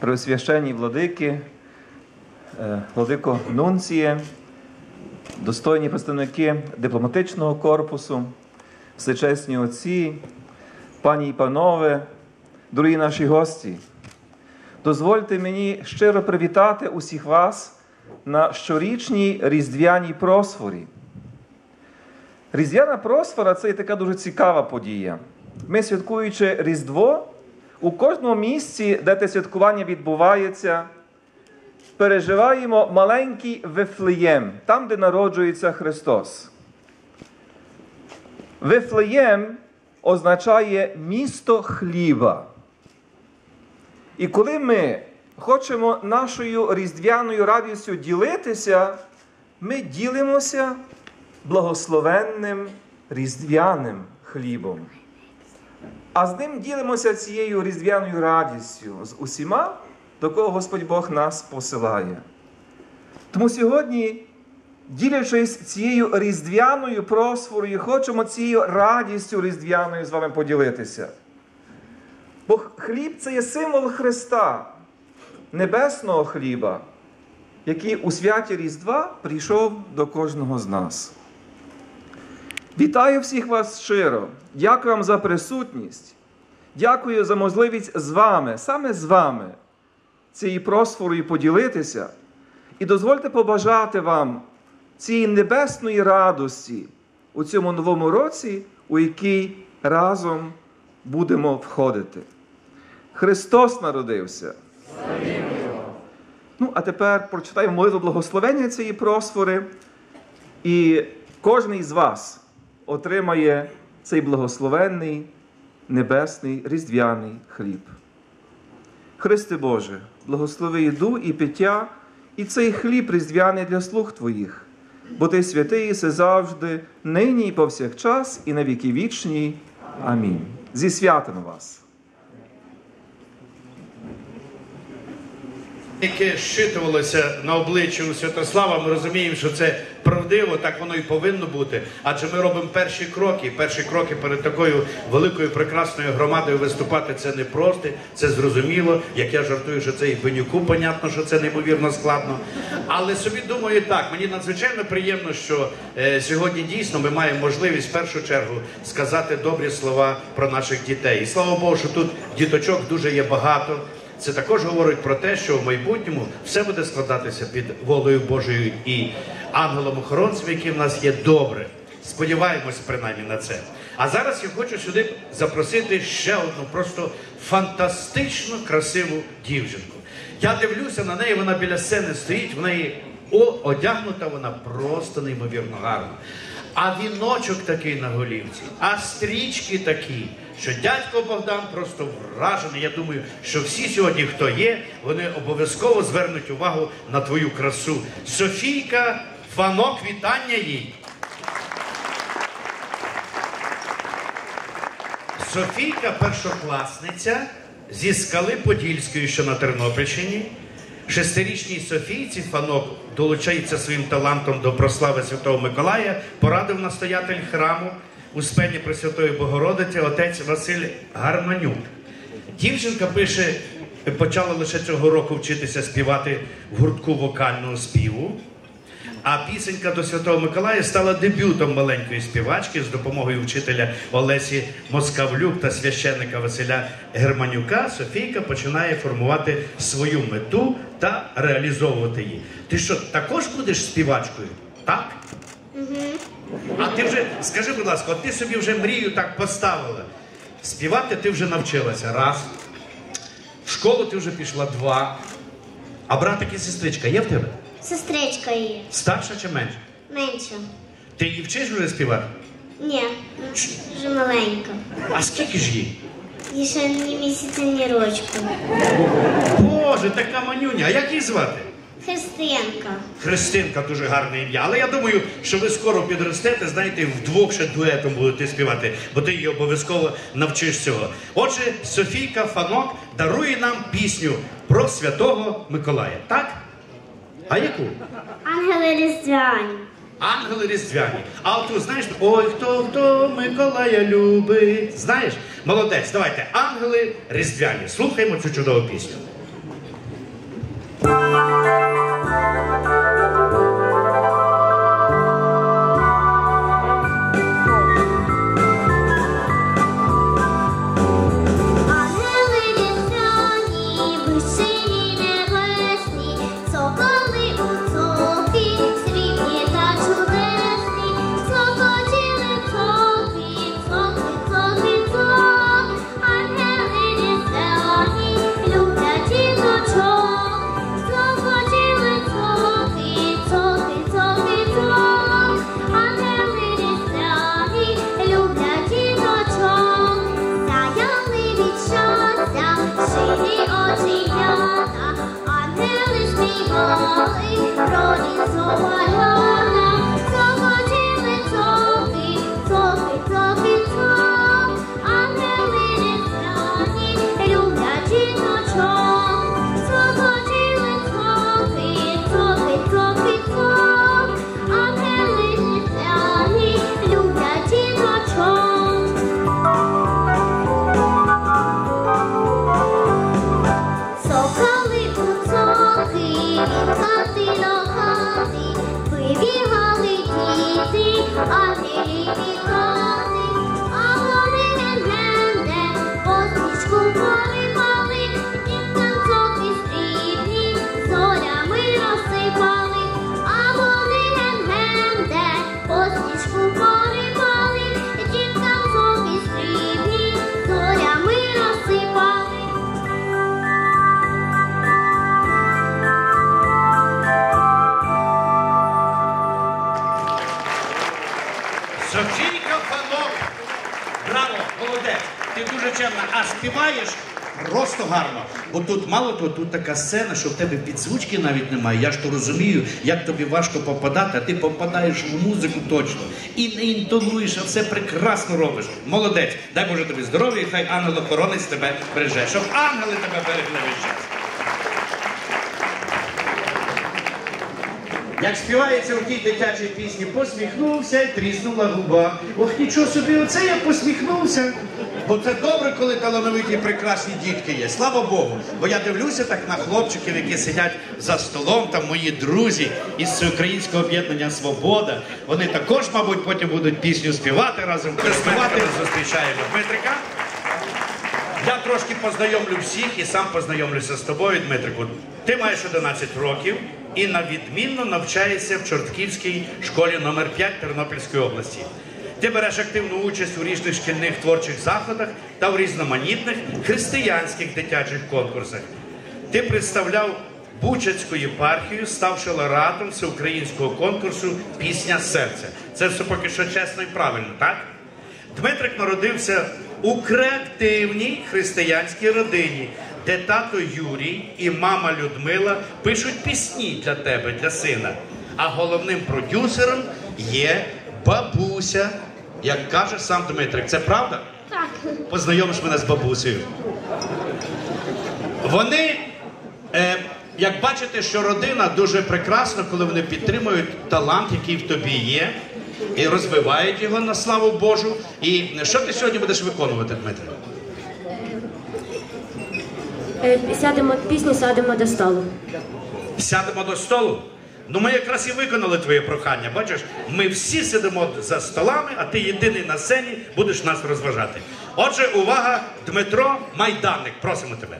Преосвященні владики, е, владико Нунціє, достойні представники дипломатичного корпусу, всечесні отці, пані і панове, дорогі наші гості. Дозвольте мені щиро привітати усіх вас на щорічній різдвяній просфорі. Різдвяна просфора це є така дуже цікава подія. Ми, святкуючи Різдво, у кожному місці, де те святкування відбувається, переживаємо маленький Вифлеєм, там, де народжується Христос. Вифлеєм означає місто хліба. І коли ми хочемо нашою різдвяною радістю ділитися, ми ділимося благословенним різдвяним хлібом. А з ним ділимося цією різдвяною радістю з усіма, до кого Господь Бог нас посилає. Тому сьогодні, ділячись цією різдвяною просфорою, хочемо цією радістю різдвяною з вами поділитися. Бо хліб це є символ Христа, небесного хліба, який у святі Різдва прийшов до кожного з нас. Вітаю всіх вас щиро. Дякую вам за присутність. Дякую за можливість з вами, саме з вами, цією просфорою поділитися. І дозвольте побажати вам цієї небесної радості у цьому новому році, у який разом будемо входити. Христос народився. Ну, а тепер прочитаємо молитву благословення цієї просфори. І кожен із вас отримає цей благословенний небесний різдвяний хліб. Христе Боже, благослови їду і пиття, і цей хліб різдвяний для слуг Твоїх, бо Ти святий єси завжди, нині і повсякчас, і на віки вічні. Амінь. Зі святом вас! Яке щитувалося на обличчі у Святослава, ми розуміємо, що це правдиво, так воно і повинно бути. Адже ми робимо перші кроки. Перші кроки перед такою великою прекрасною громадою виступати це не просто, це зрозуміло. Як я жартую, що це і Бенюку, понятно, що це неймовірно складно. Але собі думаю, так мені надзвичайно приємно, що е, сьогодні дійсно ми маємо можливість в першу чергу сказати добрі слова про наших дітей. І слава Богу, що тут діточок дуже є багато. Це також говорить про те, що в майбутньому все буде складатися під волею Божою і ангелом-охоронцем, який в нас є добре. Сподіваємось принаймні на це. А зараз я хочу сюди запросити ще одну просто фантастично красиву дівчинку. Я дивлюся на неї, вона біля сцени стоїть, в неї одягнута вона просто неймовірно гарна. А віночок такий на голівці, а стрічки такі, що дядько Богдан просто вражений. Я думаю, що всі сьогодні, хто є, вони обов'язково звернуть увагу на твою красу. Софійка, фанок, вітання їй. Софійка першокласниця зі скали Подільської, що на Тернопільщині. Шестирічній Софійці фанок долучається своїм талантом до прослави Святого Миколая, порадив настоятель храму у спені Пресвятої Богородиці отець Василь Гарманюк. Дівчинка пише, почала лише цього року вчитися співати в гуртку вокального співу. А пісенька до Святого Миколая стала дебютом маленької співачки з допомогою вчителя Олесі Москавлюк та священника Василя Германюка. Софійка починає формувати свою мету та реалізовувати її. Ти що, також будеш співачкою? Так? А ти вже скажи, будь ласка, от ти собі вже мрію так поставила. Співати ти вже навчилася раз. В школу ти вже пішла два. А братик і сестричка є в тебе? Сестричка є. Старша чи менша? Менша. Ти її вчиш вже співати? Ні, вже маленька. А скільки ж їй? Їй ще ні місяця, ні рочку. Боже, така манюня. А як її звати? Христинка. Христинка дуже гарне ім'я. Але я думаю, що ви скоро підростете, знаєте, вдвох ще дуетом будете співати, бо ти її обов'язково навчиш цього. Отже, Софійка Фанок дарує нам пісню про святого Миколая. Так? А яку? Ангели різдвяні. Ангели різдвяні. А от знаєш, ой, хто хто Миколая любить. Знаєш? Молодець, давайте. Ангели різдвяні. Слухаємо цю чудову пісню. Просто гарно. Бо тут мало того, тут така сцена, що в тебе підзвучки навіть немає. Я ж то розумію, як тобі важко попадати, а ти попадаєш в музику точно. І не інтонуєш, а все прекрасно робиш. Молодець. Дай Боже тобі здоров'я, і хай ангел-охоронець тебе береже. Щоб ангели тебе берегли весь час. Як співається у тій дитячій пісні, посміхнувся і тріснула губа. Ох, нічого собі, оце я посміхнувся. Бо це добре, коли талановиті прекрасні дітки є. Слава Богу. Бо я дивлюся так на хлопчиків, які сидять за столом, там мої друзі із Всеукраїнського об'єднання Свобода. Вони також, мабуть, потім будуть пісню співати разом. Співати зустрічаємо Дмитрика. Я трошки познайомлю всіх і сам познайомлюся з тобою, Дмитрику. Ти маєш 11 років і на відмінно навчаєшся в Чортківській школі номер 5 Тернопільської області. Ти береш активну участь у різних шкільних творчих заходах та у різноманітних християнських дитячих конкурсах. Ти представляв Бучацьку єпархію, ставши лауреатом всеукраїнського конкурсу Пісня серця. Це все поки що чесно і правильно, так? Дмитрик народився у креативній християнській родині, де тато Юрій і мама Людмила пишуть пісні для тебе, для сина. А головним продюсером є бабуся, як каже сам Дмитрик. Це правда? Так. Познайомиш мене з бабусею. Вони, е, як бачите, що родина дуже прекрасна, коли вони підтримують талант, який в тобі є, і розвивають його на славу Божу. І що ти сьогодні будеш виконувати, Дмитро? Е, Сядемо пісню, сядемо до столу. Сядемо до столу. Ну, ми якраз і виконали твоє прохання. Бачиш, ми всі сидимо за столами, а ти єдиний на сцені будеш нас розважати. Отже, увага, Дмитро Майданник, просимо тебе.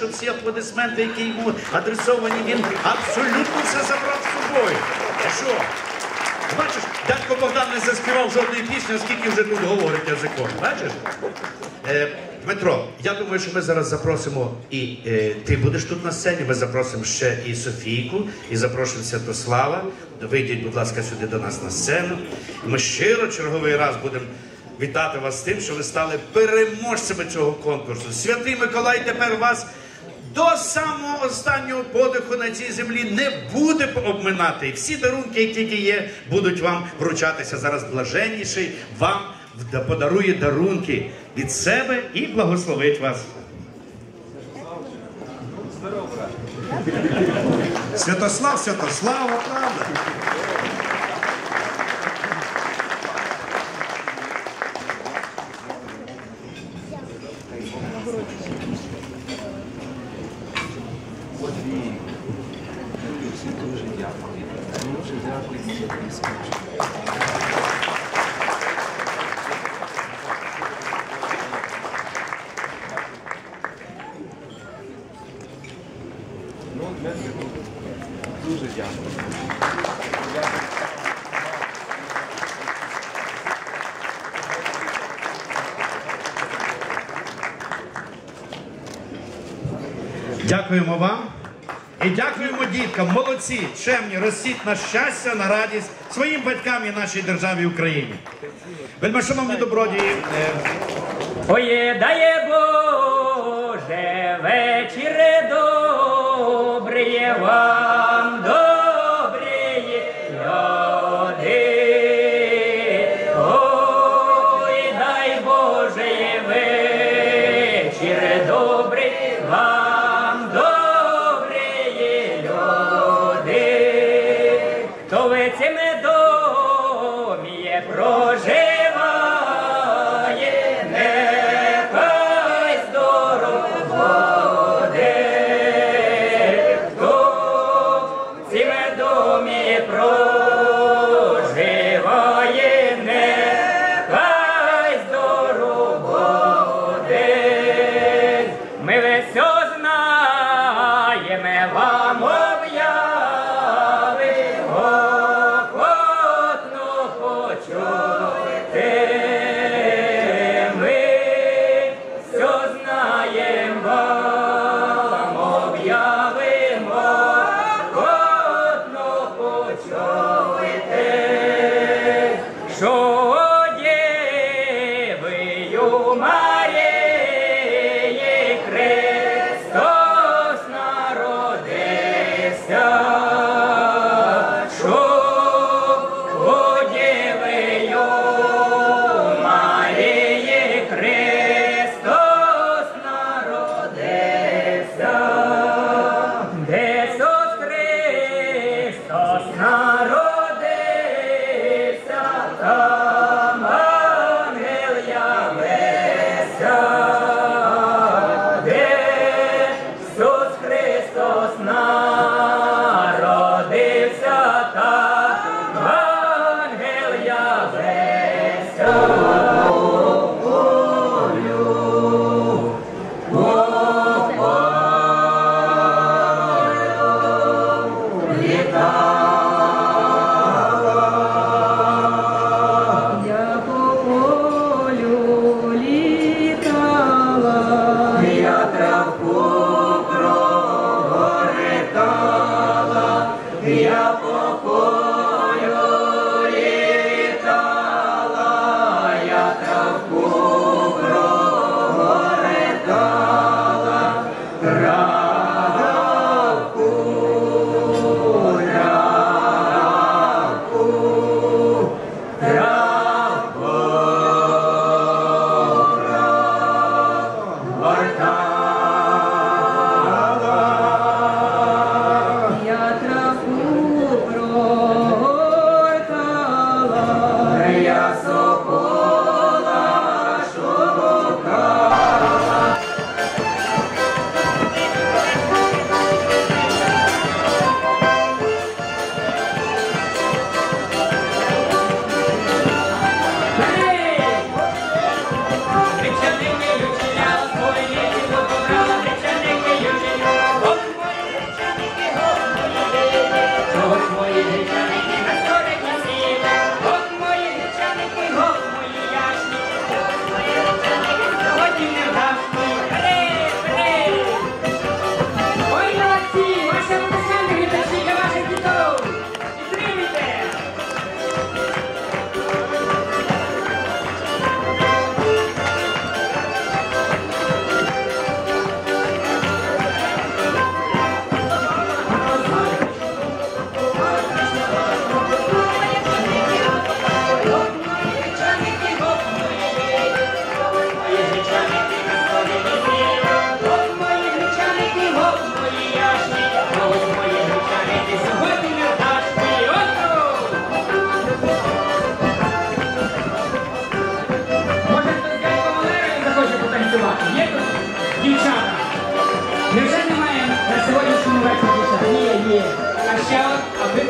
Щоб всі аплодисменти, які йому адресовані, він абсолютно все забрав з собою. А що? Бачиш, дядько Богдан не заспівав жодної пісні, оскільки вже тут говорить язиком. Бачиш? Е, Дмитро, я думаю, що ми зараз запросимо і е, ти будеш тут на сцені. Ми запросимо ще і Софійку, і запрошуємо Святослава. Вийдіть, будь ласка, сюди до нас на сцену. Ми щиро черговий раз будемо вітати вас з тим, що ви стали переможцями цього конкурсу. Святий Миколай тепер вас до самого останнього подиху на цій землі не буде обминати. Всі дарунки, які тільки є, будуть вам вручатися. Зараз блаженніший вам подарує дарунки від себе і благословить вас. Святослав, Святослава, правда? Дякуємо вам. І дякуємо діткам, молодці, чемні, ростіть на щастя, на радість своїм батькам і нашій державі Україні. Вельмишановні добродії, е, Ой, дає Боже, вечір добрий вам, Ми все Axé, a ver